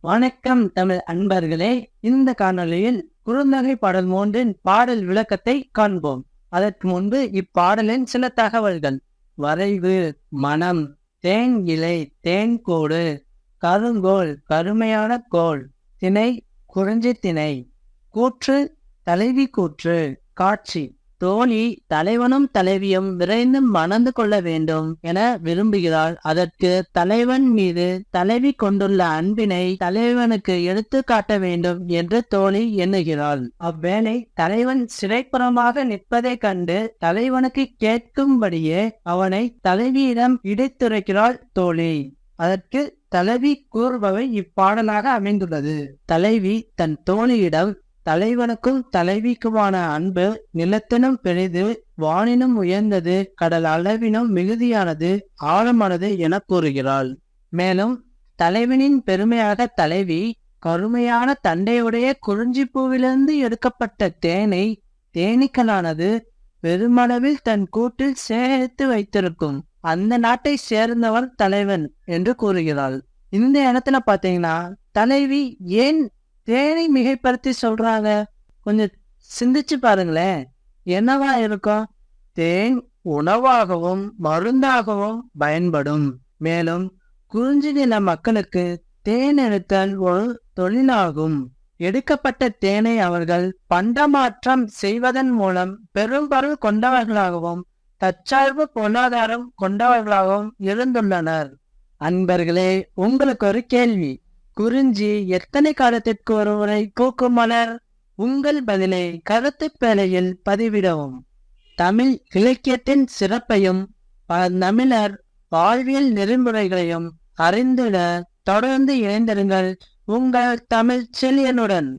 வணக்கம் தமிழ் அன்பர்களே. இந்த காணொளியில் குறுந்தகை பாடல் மூன்றின் பாடல் விளக்கத்தை காண்போம். அதற்கு முன்பு இப்பாடலின் சில தகவல்கள். வரைவு மனம் தேன் இலை தேன் கோடு கருங்கோல் கருமையான கோல் திணை குறிஞ்சி திணை கூற்று தலைவி கூற்று காட்சி. தோழி தலைவனும் தலைவியும் விரைந்து மணந்து கொள்ள வேண்டும் என விரும்புகிறாள். அதற்கு தலைவன் மீது தலைவி கொண்டுள்ள அன்பினை தலைவனுக்கு எடுத்து காட்ட வேண்டும் என்று தோழி எண்ணுகிறாள். அவ்வேளை தலைவன் சிறைப்புறமாக நிற்பதைக் கண்டு தலைவனுக்கு கேட்கும்படியே அவனை தலைவியிடம் இடைத்துரைக்கிறாள் தோழி. அதற்கு தலைவி கூறுபவை இப்பாடலாக அமைந்துள்ளது. தலைவி தன் தோழியிடம் தலைவனுக்கும் தலைவிக்குமான அன்பு நிலத்தினும் பெரிது வானினும் உயர்ந்தது கடல் அளவினும் மிகுதியானது ஆழமானது என கூறுகிறாள். மேலும் தலைவனின் பெருமையாக தலைவி கருமையான தண்டையுடைய குறிஞ்சி பூவிலிருந்து எடுக்கப்பட்ட தேனை தேனீக்களானது பெருமளவில் தன் கூட்டில் சேர்த்து வைத்திருக்கும். அந்த நாட்டை சேர்ந்தவன் தலைவன் என்று கூறுகிறாள். இந்த இடத்துல பாத்தீங்கன்னா தலைவி ஏன் தேனை மிகைப்படுத்தி சொல்றாங்க. கொஞ்சம் சிந்திச்சு பாருங்களேன். என்னவா இருக்கும்? தேன் உணவாகவும் மருந்தாகவும் பயன்படும். மேலும் குறிஞ்சி நில மக்களுக்கு தேன் எடுத்தல் ஒரு தொழிலாகும். எடுக்கப்பட்ட தேனை அவர்கள் பண்டமாற்றம் செய்வதன் மூலம் பெரும்பொருள் கொண்டவர்களாகவும் தற்சார்பு பொருளாதாரம் கொண்டவர்களாகவும் இருந்துள்ளனர். அன்பர்களே உங்களுக்கு ஒரு கேள்வி. குறிஞ்சி எத்தனை காலத்திற்கு ஒருமுறை பூக்கும் மலர்? உங்கள் பதிலை கருத்து பேழையில் பதிவிடவும். தமிழ் இலக்கியத்தின் சிறப்பையும் பல தமிழர் வாழ்வியல் நெறிமுறைகளையும் அறிந்திட தொடர்ந்து இணைந்திருங்கள் உங்கள் தமிழ் செல்லியனுடன்